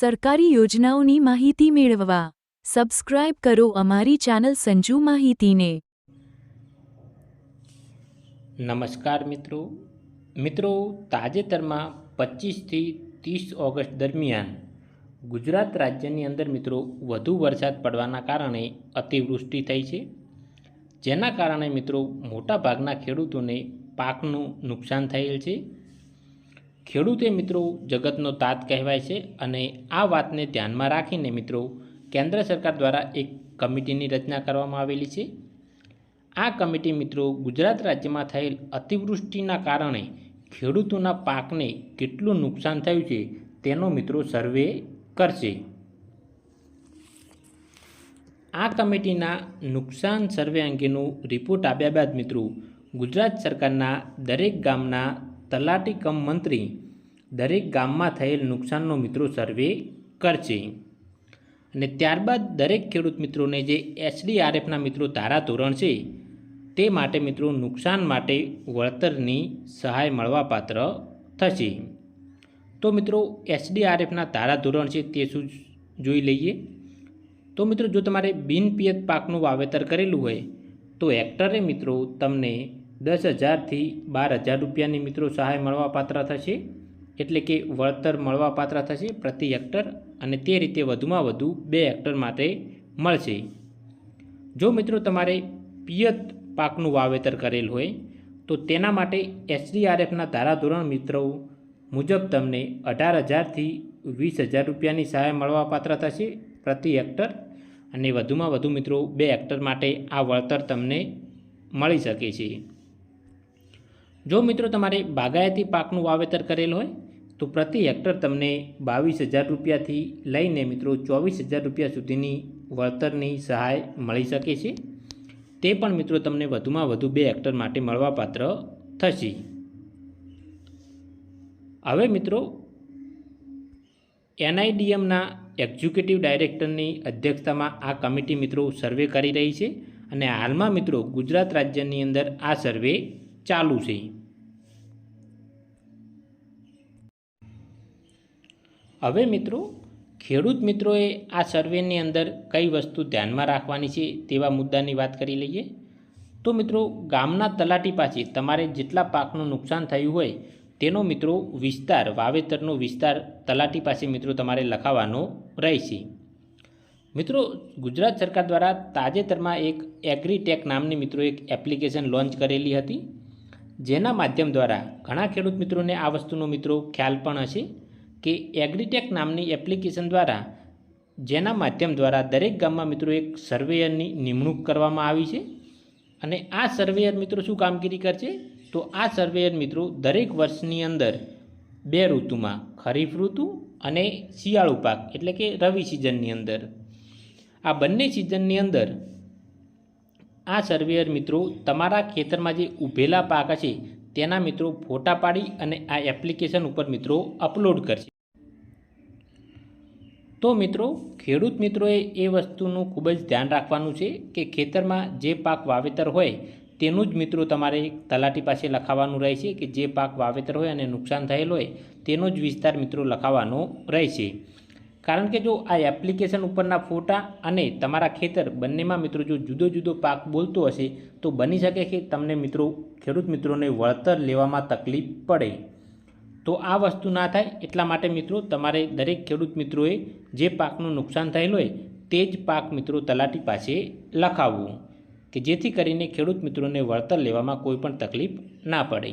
સરકારી યોજનાઓની માહિતી મેળવવા. સબસ્ક્રાઇબ કરો અમારી ચેનલ સંજુ માહિતીને. નમસ્કાર મિત્રો. મિત્રો, તાજેતરમાં પચીસથી ત્રીસ ઓગસ્ટ દરમિયાન ગુજરાત રાજ્યની અંદર મિત્રો વધુ વરસાદ પડવાના કારણે અતિવૃષ્ટિ થઈ છે. જેના કારણે મિત્રો મોટાભાગના ખેડૂતોને પાકનું નુકસાન થયેલ છે. ખેડૂતે મિત્રો જગતનો તાત કહેવાય છે અને આ વાતને ધ્યાનમાં રાખીને મિત્રો કેન્દ્ર સરકાર દ્વારા એક કમિટીની રચના કરવામાં આવેલી છે. આ કમિટી મિત્રો ગુજરાત રાજ્યમાં થયેલ અતિવૃષ્ટિના કારણે ખેડૂતોના પાકને કેટલું નુકસાન થયું છે તેનો મિત્રો સર્વે કરશે. આ કમિટીના નુકસાન સર્વે અંગેનું રિપોર્ટ આવ્યા બાદ મિત્રો ગુજરાત સરકારના દરેક ગામના તલાટી કમ મંત્રી દરેક ગામમાં થયેલ નુકસાનનો મિત્રો સર્વે કરશે. અને ત્યારબાદ દરેક ખેડૂત મિત્રોને જે એસડીઆરએફના મિત્રો ધારાધોરણ છે, તે માટે મિત્રો નુકસાન માટે વળતરની સહાય મળવાપાત્ર થશે. તો મિત્રો એસડીઆરએફના ધારાધોરણ છે તે શું જોઈ લઈએ? તો મિત્રો, જો તમારે બિનપિયત પાકનું વાવેતર કરેલું હોય, તો હેક્ટરે મિત્રો તમને દસ હજારથી બાર હજાર રૂપિયાની મિત્રો સહાય મળવાપાત્ર થશે. એટલે કે વળતર મળવાપાત્ર થશે પ્રતિ હેક્ટર અને તે રીતે વધુમાં વધુ બે હેક્ટર માટે મળશે. જો મિત્રો તમારે પિયત પાકનું વાવેતર કરેલ હોય, તો તેના માટે એસડીઆરએફના ધારાધોરણ મિત્રો મુજબ તમને અઢાર હજારથી વીસ હજાર રૂપિયાની સહાય મળવાપાત્ર થશે પ્રતિ હેક્ટર અને વધુમાં વધુ મિત્રો બે હેક્ટર માટે આ વળતર તમને મળી શકે છે. જો મિત્રો તમારે બાગાયતી પાકનું વાવેતર કરેલ હોય, તો પ્રતિ હેક્ટર તમને બાવીસ હજાર રૂપિયાથી લઈને મિત્રો ચોવીસ હજાર રૂપિયા સુધીની વળતરની સહાય મળી શકે છે. તે પણ મિત્રો તમને વધુમાં વધુ બે હેક્ટર માટે મળવાપાત્ર થશે. હવે મિત્રો, એનઆઈડીએમના એક્ઝિક્યુટિવ ડાયરેક્ટરની અધ્યક્ષતામાં આ કમિટી મિત્રો સર્વે કરી રહી છે અને હાલમાં મિત્રો ગુજરાત રાજ્યની અંદર આ સર્વે ચાલુ છે. હવે મિત્રો, ખેડૂત મિત્રોએ આ સર્વેની અંદર કઈ વસ્તુ ધ્યાનમાં રાખવાની છે તેવા મુદ્દાની વાત કરી લઈએ. તો મિત્રો, ગામના તલાટી પાસે તમારે જેટલા પાકનું નુકસાન થયું હોય તેનો મિત્રો વિસ્તાર, વાવેતરનો વિસ્તાર તલાટી પાસે મિત્રો તમારે લખાવવાનો રહેશે. મિત્રો, ગુજરાત સરકાર દ્વારા તાજેતરમાં એક એગ્રીટેક નામની મિત્રો એક એપ્લિકેશન લોન્ચ કરેલી હતી. જેના માધ્યમ દ્વારા ઘણા ખેડૂત મિત્રોને આ વસ્તુનો મિત્રો ખ્યાલ પણ હશે કે એગ્રીટેક નામની એપ્લિકેશન દ્વારા જેના માધ્યમ દ્વારા દરેક ગામમાં મિત્રો એક સર્વેયરની નિમણૂક કરવામાં આવી છે. અને આ સર્વેયર મિત્રો શું કામગીરી કરશે? તો આ સર્વેયર મિત્રો દરેક વર્ષની અંદર બે ઋતુમાં ખરીફ ઋતુ અને શિયાળુ પાક, એટલે કે રવિ સિઝનની અંદર. આ બંને સિઝનની અંદર આ સર્વેયર મિત્રો તમારા ખેતરમાં જે ઊભેલા પાક હશે, તેના મિત્રો ફોટા પાડી અને આ એપ્લિકેશન ઉપર મિત્રો અપલોડ કરશે. તો મિત્રો, ખેડૂત મિત્રોએ એ વસ્તુનું ખૂબ જ ધ્યાન રાખવાનું છે કે ખેતરમાં જે પાક વાવેતર હોય, તેનું જ મિત્રો તમારે તલાટી પાસે લખાવવાનું રહેશે કે જે પાક વાવેતર હોય અને નુકસાન થયેલ હોય, તેનો જ વિસ્તાર મિત્રો લખાવવાનો રહેશે. કારણ કે જો આ એપ્લિકેશન ઉપરના ફોટા અને તમારા ખેતર બંનેમાં મિત્રો જો જુદો જુદો પાક બોલતો હશે, તો બની શકે કે તમને મિત્રો ખેડૂત મિત્રોને વળતર લેવામાં તકલીફ પડે. તો આ વસ્તુ ના થાય, એટલા માટે મિત્રો તમારે દરેક ખેડૂત મિત્રોએ જે પાકનું નુકસાન થયેલું હોય, તે જ પાક મિત્રો તલાટી પાસે લખાવવું, કે જેથી કરીને ખેડૂત મિત્રોને વળતર લેવામાં કોઈ પણ તકલીફ ના પડે.